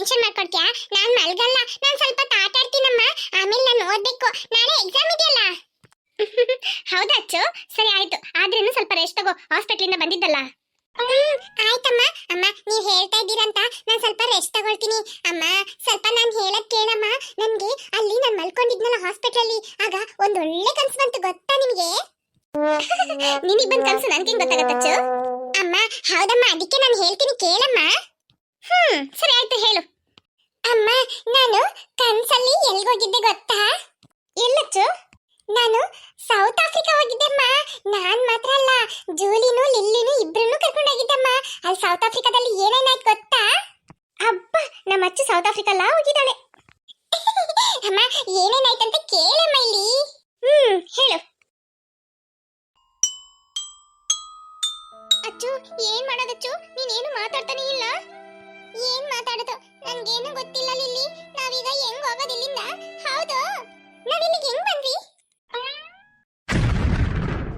Tension ಮಾಡ್ಕೊಡ್ತೀಯಾ? ನಾನು ಮಲ್ಗಲ್ಲ. ನಾನು ಸ್ವಲ್ಪ ಆಟ ಆಮೇಲೆ ನಾನು ಓದ್ಬೇಕು. ನಾಳೆ ಎಕ್ಸಾಮ್ ಇದೆಯಲ್ಲ? ಹೌದಾ ಅಚ್ಚು. ಸರಿ, ಆಯ್ತು. ಆದ್ರೇನು ಸ್ವಲ್ಪ ರೆಸ್ಟ್ ತಗೋ. ಹಾಸ್ಪಿಟ್ಲಿಂದ ಬಂದಿದ್ದಲ್ಲ? ಆಯ್ತಮ್ಮ. ಅಮ್ಮ, ನೀವು ಹೇಳ್ತಾ ಇದ್ದೀರಂತ. ನಾನು ಸ್ವಲ್ಪ ರೆಸ್ಟ್ ತಗೊಳ್ತೀನಿ. ಅಮ್ಮ, ಸ್ವಲ್ಪ ನಾನು ಹೇಳಕ್ ಕೇಳಮ್ಮ. ನನಗೆ ಅಲ್ಲಿ ನಾನು ಮಲ್ಕೊಂಡಿದ್ನಲ್ಲ ಹಾಸ್ಪಿಟಲ್ ಆಗ ಒಂದು ಒಳ್ಳೆ ಕನಸು ಬಂತು. ಗೊತ್ತಾ ನಿಮಗೆ? ನಿನಗೆ ಬಂದ್ ಕನ್ಸು ನನ್ಗೆ ಗೊತ್ತಾಗತ್ತಚ್ಚು? ಅಮ್ಮ, ಹೌದಮ್ಮ. ಅದಕ್ಕೆ ನಾನು ಹೇಳ್ತೀನಿ. ಕೇಳಮ್ಮ. ಹೇಳು. ಅಮ್ಮ, ನಾನು ಕನ್ಸಲ್ಲಿ ಎಲ್ಗೋಗಿದ್ದೆ ಗೊತ್ತಾ? ಎಲ್ಲಚ್ಚು? ನಾನು ಸೌತ್ ಆಫ್ರಿಕಾ ಹೋಗಿದ್ದೆಮ್ಮ. ನಾನ್ ಮಾತ್ರ ಅಲ್ಲ, ಜೂಲಿನೂ ಲಿಲ್ಲಿನೂ ಇಬ್ರನ್ನು ಕರ್ಕೊಂಡೋಗಿದ್ದಮ್ಮ. ಅಲ್ಲಿ ಸೌತ್ ಆಫ್ರಿಕಾದಲ್ಲಿ ಏನೇನಾಯ್ತು ಗೊತ್ತಾ? ಅಬ್ಬ ನಮ್ಮ ಅಚ್ಚು ಸೌತ್ ಆಫ್ರಿಕಾ ಹೋಗಿದ್ದಾಳೆ. ಅಮ್ಮ ಏನೇನಾಯ್ತಂತ ಕೇಳಮ್ಮ ಇಲ್ಲಿ. ಹ್ಮ್, ಹೇಳು. ಅಚ್ಚು, ಏನ್ ಮಾಡೋದಚ್ಚು? ನೀನೇನು ಮಾತಾಡ್ತಾನೆ ಇಲ್ಲ? ಏನ್ ಮಾತಾಡೋದು ನನ್ಗೇನು ಗೊತ್ತಿಲ್ಲ ಲಿಲ್ಲಿ ನಾವೀಗ ಹೆಂಗ್ ಹೋಗೋದು ಇಲ್ಲಿಂದ ಹೌದು ನಾವಿಲ್ಲಿಗೆ ಹೆಂಗ್ ಬಂದ್ವಿ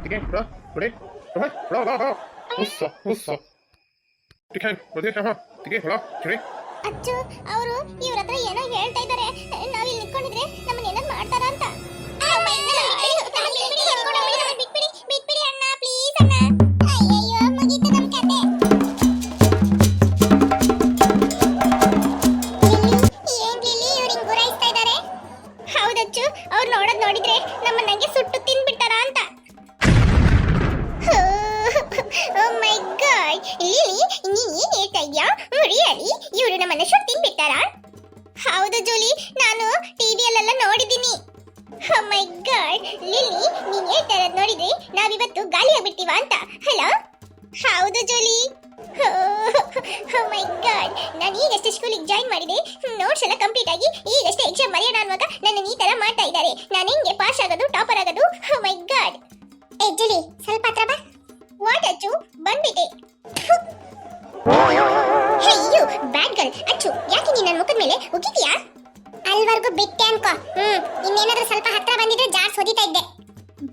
Tikai, bra, bra, bra, bra, bra, bra. Hussa, hussa. Tikai, bra, bra, tikai, bra, kiri. ಅಚ್ಚು ಅವರು ಇವ್ರ ಹತ್ರ ಏನೋ ಹೇಳ್ತಾ ಇದ್ದಾರೆ ನಾವ್ ಇಲ್ಲಿ ನಿಂತ್ಕೊಂಡಿದ್ರೆ ನಮ್ಮನ್ನ ಏನಾದ್ರು ಮಾಡ್ತಾರ ಅಂತ ಬಿಟ್ಬಿಡಿ ಬಿಟ್ಬಿಡಿ ಅಣ್ಣ ಪ್ಲೀಸ್ ಅಣ್ಣ ಇವರು ತಿನ್ಬಿಟ್ಟಾರಾ? ಹೌದು ಜೂಲಿ, ನಾನು ಟಿವಿಯಲ್ಲೆಲ್ಲ ನೋಡಿದ್ದೀನಿ. ಮೈ ಗಾಡ್. ಲಿಲಿ ನೀನ್ ಹೇಳ್ತಾ ನೋಡಿದ್ರಿ ನಾವಿವತ್ತು ಗಾಳಿ ಆಗ್ಬಿಡ್ತೀವ ಅಂತ, ಹಲೋ? ಹೌದು ಜೂಲಿ. ಮೈ ಗಾಡ್. ನಾನು ಈಗಷ್ಟೇ ಸ್ಕೂಲಿಗೆ ಜಾಯಿನ್ ಮಾಡಿದೆ ನೋಟ್ಸ್ ಎಲ್ಲ ಕಂಪ್ಲೀಟ್ ಆಗಿ ಈಗಷ್ಟೇ ಎಕ್ಸಾಮ್ ಬರೆಯೋಣ ಅನ್ನುವಾಗ ಬ್ಯಾಡ್ ಗರ್ಲ್ ಅಚ್ಚು. ಯಾಕೆ ನೀನ್ ನನ್ನ ಮುಖದ ಮೇಲೆ ಉಗಿತೀಯಾ? ಅಲ್ವರೆಗೂ ಬಿಟ್ಟೆ ಅನ್ಕೋ. ಹ್ಮ್, ಇನ್ನೇನಾದ್ರೂ ಸ್ವಲ್ಪ ಹತ್ರ ಬಂದಿದ್ರೆ ಜಾರ್ಸ್ ಹೊಡಿತಾ ಇದ್ದೆ.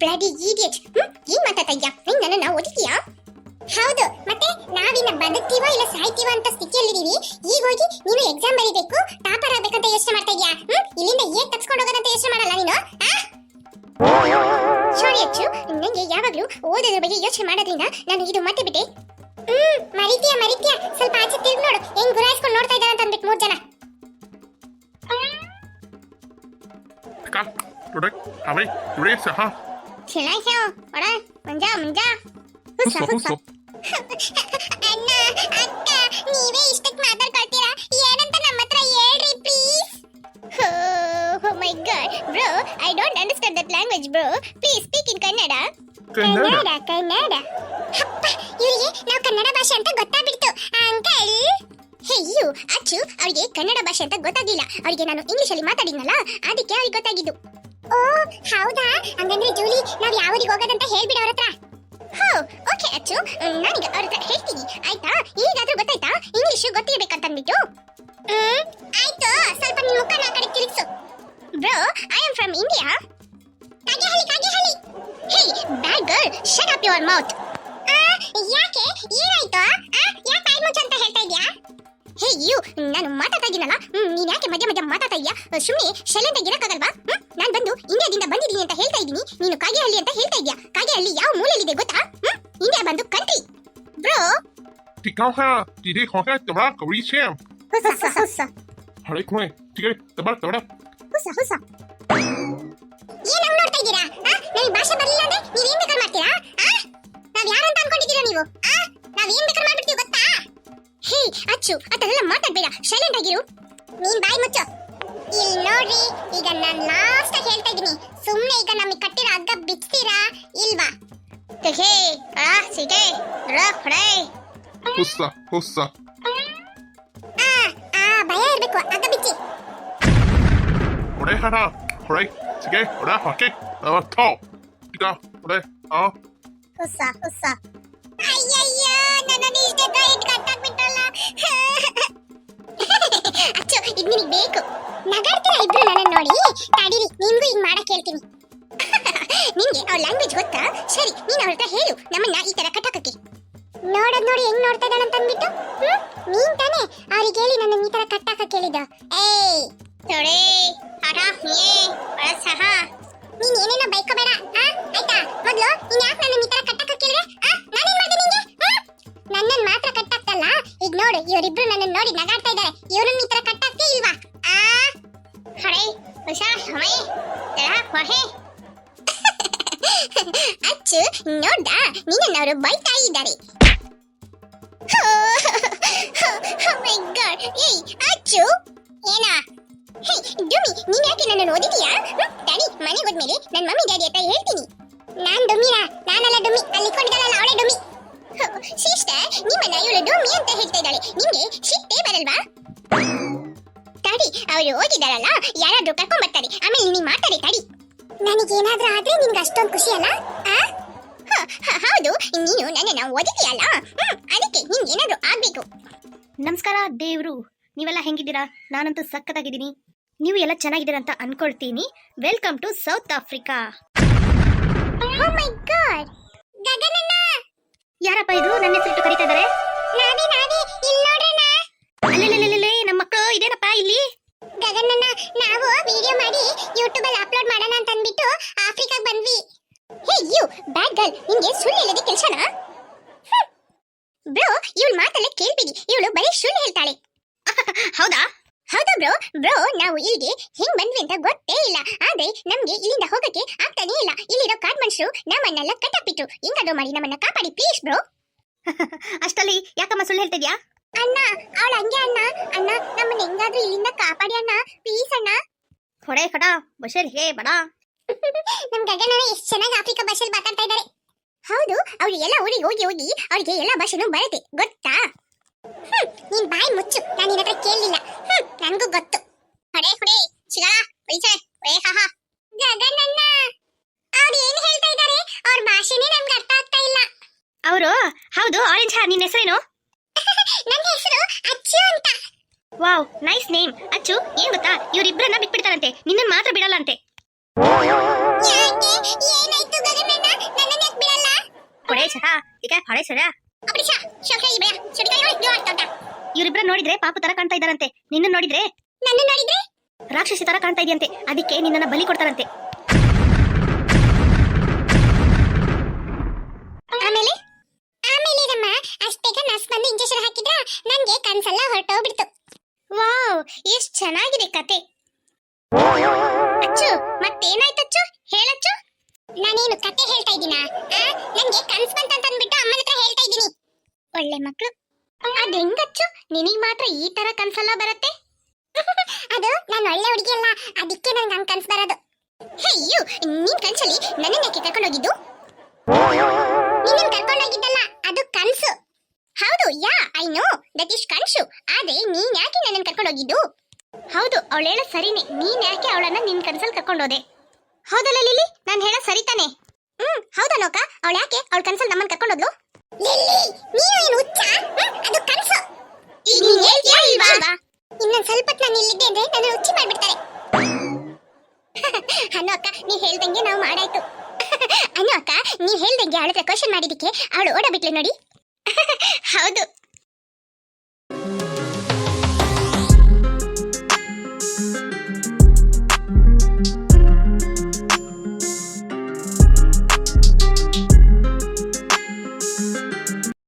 Bloody idiot. ಹ್ಮ್ ಏನ್ ಮಾತಾಡ್ತಾ ಇದ್ಯಾ? ನೀನ್ ನನ್ನನ್ನ ಹೌದು, ಮತ್ತೆ ನಾವಿನ್ನ ಬದುಕ್ತೀವೋ ಇಲ್ಲ ಸಾಯ್ತೀವೋ ಅಂತ ಸ್ಥಿತಿಯಲ್ಲಿದ್ದೀವಿ. ಈಗ ಹೋಗಿ ನೀನು ಎಕ್ಸಾಮ್ ಬರೀಬೇಕು, ಟಾಪರ್ ಆಗ್ಬೇಕಂತ ಯೋಚನೆ ಮಾಡ್ತಾ ಇದ್ಯಾ? ಹ್ಮ್, ಇಲ್ಲಿಂದ ಏನ್ ತಪ್ಸ್ಕೊಂಡು ಹೋಗೋದಂತ ಯೋಚನೆ ಮಾಡಲ್ಲ ನೀನು? ಸಾರಿ ಅಚ್ಚು, ನಂಗೆ ಯಾವಾಗ್ಲೂ ಓದೋದ್ರ ಬಗ್ಗೆ ಯೋಚನೆ ಮಾಡೋದ್ರಿಂದ ನಾನು ಇದು ಮತ್ತೆ ಬಿಟ್ಟೆ. ಹ್ಮ್ ಮರಿತೀಯ ಮರಿತೀಯ. ಸ್ವಲ್ಪ ಆಚೆ ತಿರ್ಗಿ ನೋಡು. ಹೆಂಗ್ ಗುರಾಯಿಸ್ಕೊಂಡು ನೋಡ್ತಾ ಇದ್ದಾರೆ ಅಂತ ಅಂದ್ಬಿಟ್ಟು ಮೂರ್ ಜನ. ಒಡ ಮುಂಜಾ ಮುಂಜಾ. ಹುಸ್ಸ Hussa, ಹುಸ್ಸ. ಅಣ್ಣ ಅಕ್ಕ ನೀವೇ ಇಷ್ಟಕ್ಕೆ ಮಾತಾಡ್ಕೊಳ್ತೀರಾ? ಏನಂತ ನಮ್ಮ ಹತ್ರ ಹೇಳ್ರಿ ಪ್ಲೀಸ್ ಹೋ my god, bro, I don't understand that language, bro. Please speak in Kannada. Kannada. Kannada ಅಪ್ಪ, ಇವರಿಗೆ ನಾವು ಕನ್ನಡ ಭಾಷೆ ಅಂತ ಗೊತ್ತಾಗ್ಬಿಡ್ತು. ಅಂಕಲ್? ಅಯ್ಯೋ ಅಚ್ಚು, ಅವರಿಗೆ ಕನ್ನಡ ಭಾಷೆ ಅಂತ ಗೊತ್ತಾಗ್ಲಿಲ್ಲ. ಅವರಿಗೆ ನಾನು ಇಂಗ್ಲಿಷ್ ಅಲ್ಲಿ ಮಾತಾಡಿದ್ನಲ್ಲ, ಅದಕ್ಕೆ ಅವ್ರಿಗೆ ಗೊತ್ತಾಗಿದ್ದು. ಓ, ಹೌದಾ? ಹಂಗಂದ್ರೆ ಜೂಲಿ, ನಾವು ಯಾವ ಊರಿಗೆ ಹೋಗೋದಂತ ಹೇಳ್ಬಿಡ ಅವ್ರ ಹತ್ರ. ಹೋ, ಓಕೆ, ಅಚ್ಚು. ನಾನೀಗ ಅವ್ರ ಹತ್ರ ಹೇಳ್ತೀನಿ. ಆಯ್ತಾ? ಈಗಾದ್ರೂ ಹೇ ಯು ನಾನು ಮಾತಾಡ್ತಾ ಇದ್ದೀನಲ್ಲ ಹ್ಮ್, ನೀನ್ ಯಾಕೆ ಮಧ್ಯ ಮಧ್ಯ ಮಾತಾಡ್ತಾ ಇದೀಯಾ ಸುಮ್ಮನೆ ಸೈಲೆಂಟ್ ಆಗಿರಕ್ಕಾಗಲ್ವಾ ನಾನು ಬಂದು ಇಂಡಿಯಾದಿಂದ ಬಂದಿದ್ದೀನಿ ಅಂತ ಹೇಳ್ತಾ ಇದ್ದೀನಿ. ನೀನು ಕಾಗೆಹಳ್ಳಿ ಅಂತ ಹೇಳ್ತಾ ಇದೀಯಾ ಕಾಗೆಹಳ್ಳಿ ಯಾವ ಮೂಲೆಯಲ್ಲಿದೆ ಗೊತ್ತಾ? ಇಂಡಿಯಾ ಬಂದು country. Bro. ha, tiri, hohe, bra, kiri, sham. ಹುಸ ಹುಸ Hare, kiri, tiri, bra, bra. ಹುಸ ಹುಸ. ಏನ್ ಹಂಗ್ ನೋಡ್ತಾ ಇದ್ದೀರಾ? ಆ, ನಮಗೆ ಭಾಷೆ ಬರಲಿಲ್ಲ ಅಂದ್ರೆ ನೀವ್ ಏನ್ ಬೇಕಾದ್ರೆ ಮಾಡ್ತೀರಾ? ಆ? ನಾವ್ ಯಾರಂತ ಅನ್ಕೊಂಡಿದ್ದೀರಾ ನೀವು? ಆ? ನಾವ್ ಏನ್ ಬೇಕಾದ್ರೆ ಮಾಡ್ಬಿಡ್ತೀವಿ ಹೇ ಅಚ್ಚು ಅದೆಲ್ಲ ಮಾತಾಡ್ಬೇಡ. ಸೈಲೆಂಟ್ ಆಗಿರು. ನೀನ್ ಬಾಯಿ ಮುಚ್ಚು. ಇಲ್ಲಿ ನೋಡ್ರಿ ಈಗ ನಾನು ಲಾಸ್ಟ್ ಹೇಳ್ತಾ ಇದ್ದೀನಿ. ಸುಮ್ಮನೆ ಈಗ ನಮಗೆ ಕಟ್ಟಿರೋ ಹಗ್ಗ ಬಿಚ್ತೀರಾ ಇಲ್ವಾ? ಹೇ ಆ ಸಿಗೆ ರ ಹೊಡೆ. ಹುಸ್ಸ ಹುಸ್ಸ. ಆ ಆ ಭಯ ಇರಬೇಕು ಹಗ್ಗ ಬಿಚ್ಚಿ. ಹೊಡೆ ಹಡ ಹೊಡೆ ಸಿಗೆ bra, ಹಾಕಿ bra, to. ಹೊಡೆ ಆ. ಹುಸ್ಸ ಹುಸ್ಸ. ಅಯ್ಯಯ್ಯೋ ನನ್ನನ್ನು ಇಷ್ಟೇ ಇಟ್ಟು ಕಟ್ಟಾಕ್ಬಿಟ್ಟಲ್ಲ. ಅಚ್ಚು ಇದು ನಿನಗೆ ಬೇಕು. ನಗಾಡ್ತೀರಾ ಇಬ್ರು ನನ್ನನ್ನು ನೋಡಿ ತಡೀರಿ ನಿಮಗೂ ಹಿಂಗೆ ಮಾಡಕ್ಕೆ ಹೇಳ್ತೀನಿ. ನಿಮಗೆ ಅವ್ರ ಲ್ಯಾಂಗ್ವೇಜ್ ಗೊತ್ತಾ? ಸರಿ ನೀನು ಅವ್ರ ಹತ್ರ ಹೇಳು ನಮ್ಮನ್ನ ಈ ತರ ಕಟ್ಟಾಕಕ್ಕೆ ನೋಡೋದ್ ನೋಡಿ ಹೆಂಗ್ ನೋಡ್ತಾ ಇದ್ದಾಳೆ ಅಂತ ಅಂದ್ಬಿಟ್ಟು ಹ್ಮ್? ನೀನ್ ತಾನೇ ಅವ್ರಿಗೆ ಹೇಳಿ ನನ್ನ ಈ ತರ ಕಟ್ಟಾಕ ಕೇಳಿದ ಏಯ್! ತೊಡೆ ಹಠ ಏ ಸಹ ನೀನ್ ಏನೇನೋ ಬೈಕೋಬೇಡ ಆ? ಆಯ್ತಾ? ಮೊದ್ಲು ನೀನ್ ಯಾಕೆ ನನ್ನ ಈ ತರ ಕಟ್ಟಾಕ ನೋಡು ಇವರಿಬ್ರು ನನ್ನ ನೋಡಿ ನಗಾಡ್ತಾ ಇದ್ದಾರೆ ಇವ್ರನ್ನ ಈ ತರ ಕಟ್ಟಾಕ್ತೇ ಇಲ್ವಾ ಆ ಹಳೆ ಉಷಾ ಹಮೈ ತರಾ ಕೊಹೆ ಅಚ್ಚು ನೋಡ್ದ ನಿನ್ನವರು ಬೈತಾ ಇದ್ದಾರೆ ಮೈ ಗಾಡ್ ಏಯ್ ಅಚ್ಚು ಏನಾ ಹೇ ಡುಮಿ ನೀನ್ ಯಾಕೆ ನನ್ನನ್ನು ಓದಿದೀಯಾ ಡ್ಯಾಡಿ ಮನೆಗೆ ಹೋದ್ಮೇಲೆ ನನ್ನ ಮಮ್ಮಿ ಡ್ಯಾಡಿ ಹತ್ರ ಹೇಳ್ತೀನಿ ನಾನ್ ಡುಮಿನಾ ನಾನಲ್ಲ ಡುಮಿ ಅಲ್ಲಿ ಕೊಂಡಿದ್ದಾಳಲ್ಲ ಅವಳೇ ಡುಮಿ ಸಿಸ್ಟರ್ ನಿಮ್ಮನ್ನ ಇವಳು ಡೋಮಿ ಅಂತ ಹೇಳ್ತಾ ಇದ್ದಾಳೆ. ನಿಮ್ಗೆ ಸಿಟ್ಟೇ ಬರಲ್ವಾ? ತಡಿ ಅವರು ಓದಿದಾರಲ್ಲ ಯಾರಾದ್ರೂ ಕರ್ಕೊಂಡ್ ಬರ್ತಾರೆ. ಆಮೇಲೆ ನೀನ್ ಮಾತಾಡಿ ತಡಿ. ನನಗೇನಾದ್ರೂ ಆದ್ರೆ ನಿಮ್ಗೆ ಅಷ್ಟೊಂದು ಖುಷಿ ಅಲ್ಲ? ಹೌದು. ನೀನು ನನ್ನನ್ನ ಓದಿದೀಯಲ್ಲ ಅದಕ್ಕೆ ನಿನ್ಗೇನಾದ್ರೂ ಆಗ್ಬೇಕು. ನಮಸ್ಕಾರ ದೇವ್ರು. ನೀವೆಲ್ಲ ಹೆಂಗಿದ್ದೀರಾ? ನಾನಂತೂ ಸಕ್ಕತ್ತಾಗಿದ್ದೀನಿ ನೀವು ಎಲ್ಲ ಚೆನ್ನಾಗಿದ್ದೀರಾ ಅಂತ ಅನ್ಕೊಳ್ತೀನಿ. Welcome to South Africa. My God ಗಗನಣ್ಣ ಯಾರಪ್ಪ ಇದು? ನನ್ನ ಹೆಸರಿಟ್ಟು ಕರೀತಾ ಇದಾರೆ ನಾವೇ ನಾವೇ ಇಲ್ಲಿ ನೋಡ್ರಣ್ಣ ಅಲ್ಲೇ ನಮ್ಮ ಮಕ್ಕಳು ಇದೇನಪ್ಪ ಇಲ್ಲಿ? ಗಗನಣ್ಣ ನಾವು ವಿಡಿಯೋ ಮಾಡಿ ಯೂಟ್ಯೂಬ್ ಅಲ್ಲಿ ಅಪ್ಲೋಡ್ ಮಾಡೋಣ ಅಂತ ಅಂದ್ಬಿಟ್ಟು ಆಫ್ರಿಕಾಗ್ ಬಂದ್ವಿ. ಹೇ ಯು ಬ್ಯಾಡ್ ಗರ್ಲ್ ನಿನ್ಗೆ ಸುಳ್ಳು ಹೇಳೋದೇ ಕೆಲಸನಾ? ಬ್ರೋ ಇವಳು ಮಾತೆಲ್ಲ ಕೇಳ್ಬಿಡಿ. ಇವಳು ಬರೀ ಸುಳ್ಳು ಹೇಳ್ತಾಳೆ. ಹೌದಾ? ಹೌದಾ ಬ್ರೋ. ಬ್ರೋ ನಾವು ಇಲ್ಲಿಗೆ ಹೆಂಗ್ ಬಂದ್ವಿ ಅಂತ ಗೊತ್ತೇ ಇಲ್ಲ. ಆದ್ರೆ ನಮ್ಗೆ ಇಲ್ಲಿಂದ ಹೋಗಕ್ಕೆ ಆಗ್ತಾನೇ ಇಲ್ಲ. ಇಲ್ಲಿರೋ ಕಾಡ್ ಮನುಷ್ಯರು ನಮ್ಮನ್ನೆಲ್ಲ ಕಟ್ಟಾಕ್ಬಿಟ್ರು ಹಿಂಗದೋ ಮಾಡಿ ನಮ್ಮನ್ನ ಕಾಪಾಡಿ ಪ್ಲೀಸ್ ಬ್ರೋ. ಅಷ್ಟಲ್ಲಿ ಯಾಕಮ್ಮ ಸುಳ್ಳು ಹೇಳ್ತಿದ್ಯಾ? ಅಣ್ಣ ಅವಳ ಹಂಗೆ ಅಣ್ಣ. ಅಣ್ಣ ನಮ್ಮನ್ನ ಹೆಂಗಾದ್ರೂ ಇಲ್ಲಿಂದ ಕಾಪಾಡಿ ಅಣ್ಣ. ಪ್ಲೀಸ್ ಅಣ್ಣ. ಹೊಡೆ ಕಡ ಬಶರ್ ಹೇ ಬಡ. ನಮ್ ಗಗನ ಎಷ್ಟು ಚೆನ್ನಾಗಿ ಆಫ್ರಿಕಾ ಭಾಷೆಲಿ ಮಾತಾಡ್ತಾ ಇದ್ದಾರೆ ಹೌದು ಅವ್ರು ಎಲ್ಲ ಊರಿಗೆ ಹೋಗಿ ಹೋಗಿ ಅವ್ರಿಗೆ ಎಲ್ಲ ಭಾಷೆನೂ ಬರುತ್ತೆ. ಗೊತ್ತಾ? ನೀನ್ ಬಾಯಿ ಮುಚ್ಚು. ನಾನು ನಿನ್ನ ಹತ್ರ ಕೇಳಲಿಲ್ಲ. ಹ್ಮ್ ನನ್ಗೂ ಗೊತ್ತು. ಹೊಡೆ ಹೊಡೆ ಸಿಗಲ್ಲ ಪೈಸೆ ವೇ ಹಾ ಹಾ. ಗಗನಣ್ಣ ಅವ್ರು ಏನ್ ಹೇಳ್ತಾ ಇದ್ದಾರೆ ಅವ್ರ ಭಾಷೆನೇ ನಮ್ಗೆ ಅರ್ಥ ಆಗ್ತಾ ಇಲ್ಲ. ಅವರು? ಹೌದು ಆರೆಂಜ್ ಹಾರ್ ನಿನ್ನ ಹೆಸರೇನು? ನನ್ನ ಹೆಸರು ಅಚ್ಚು ಅಂತ. Wow nice name. ಅಚ್ಚು ಏನ್ ಗೊತ್ತಾ? ಇವ್ರಿಬ್ರನ್ನ ಬಿಟ್ಬಿಡ್ತಾರಂತೆ. ನಿನ್ನನ್ ಮಾತ್ರ ಬಿಡಲ್ಲ ಅಂತೆ ಯಾಕೆ? ಏನಾಯ್ತು ಗಗನಣ್ಣ? ನನ್ನನ್ನ ಯಾಕೆ ಬಿಡಲ್ಲ? ಹೊಡೆ ಚಟ ಈಗ ಹೊಡೆ ಸರ ಅಪಡಿಶ ಶೋಕೆ ಇಬಯ ಶೋಕೆ ಯೋಯ್ ಯೋ ಅಂತ ಇವ್ರಿಬ್ರ ನೋಡಿದ್ರೆ ಪಾಪು ತರ ಕಾಣ್ತಾ ಇದ್ದಾರಂತೆ. ನಿನ್ನ ನೋಡಿದ್ರೆ? ನನ್ನ ನೋಡಿದ್ರೆ? ರಾಕ್ಷಸಿ ತರ ಕಾಣ್ತಾ ಇದೆಯಂತೆ. ಅದಕ್ಕೆ ನಿನ್ನನ್ನ ಬಲಿ ಕೊಡ್ತಾರಂತೆ. ಆಮೇಲೆ? ಆಮೇಲೆ ನಮ್ಮ ಅಷ್ಟೇಗ ನರ್ಸ್ ಬಂದು ಇಂಜೆಕ್ಷನ್ ಹಾಕಿದ್ರ ನನ್ಗೆ ಕನ್ಸೆಲ್ಲ ಹೊರಟೋಗ್ಬಿಡ್ತು. ವಾವ್ ಎಷ್ಟು ಚೆನ್ನಾಗಿದೆ ಕತೆ. ಅಚ್ಚು ಮತ್ತೇನಾಯ್ತು ಅಚ್ಚು? ಹೇಳಚ್ಚು. ನಾನೇನು ಕತೆ ಹೇಳ್ತಾ ಇದ್ದೀನಾ? ನನ್ಗೆ ಕನ್ಸ್ ಬಂತಂತ ಅಂದ್ಬಿಟ್ಟು ಅಮ್ಮನ ಹತ್ರ ಹೇಳ್ತಾ ಇದ್ದೀನಿ. ಒಳ್ಳೆ ಮಕ್ಳು. ಅದ್ ಹೆಂಗಚ್ಚು ನಿನಗ್ ಮಾತ್ರ ಈ ತರ ಕನ್ಸಲ್ಲ ಬರುತ್ತೆ? ಅದು ನಾನು ಒಳ್ಳೆ ಹುಡುಗಿ ಅಲ್ಲ, ಅದಕ್ಕೆ ನಂಗೆ ಹಂಗ್ ಕನ್ಸ್ ಬರೋದು. ಅಯ್ಯೋ ನಿನ್ ಕನ್ಸಲ್ಲಿ ನನ್ನನ್ನ ಯಾಕೆ ಕರ್ಕೊಂಡು ಹೋಗಿದ್ದು? ನಿನ್ನ ಕರ್ಕೊಂಡೋಗಿದ್ದಲ್ಲ ಅದು ಕನ್ಸು. ಹೌದು, yeah, I know, that is ಕನ್ಸು. ಆದ್ರೆ ನೀನ್ ಯಾಕೆ ನನ್ನನ್ನು ಕರ್ಕೊಂಡು ಹೋಗಿದ್ದು? ಹೌದು, ಅವಳು ಹೇಳ ಸರಿನೇ. ನೀನ್ ಯಾಕೆ ಅವಳನ್ನ ನಿನ್ ಕನ್ಸಲ್ಲಿ ಕರ್ಕೊಂಡು ಹೋದೆ? ಹೌದಲ್ಲ ಲಿಲಿ ನಾನು ಹೇಳ ಸರಿ ತಾನೆ. ಹ್ಮ್, ಹೌದಾ ನೋಕ? ಅವಳು ಯಾಕೆ ಅವಳ ಕನ್ಸಲ್ಲಿ ನಮ್ಮನ್ನ ಕರ್ಕೊಂಡು ಹೋದ್ಲು? ಮಾಡಿದಕ್ಕೆ ಅವಳು ಓಡಬಿಟ್ಲೆ ನೋಡಿ. ಹೌದು.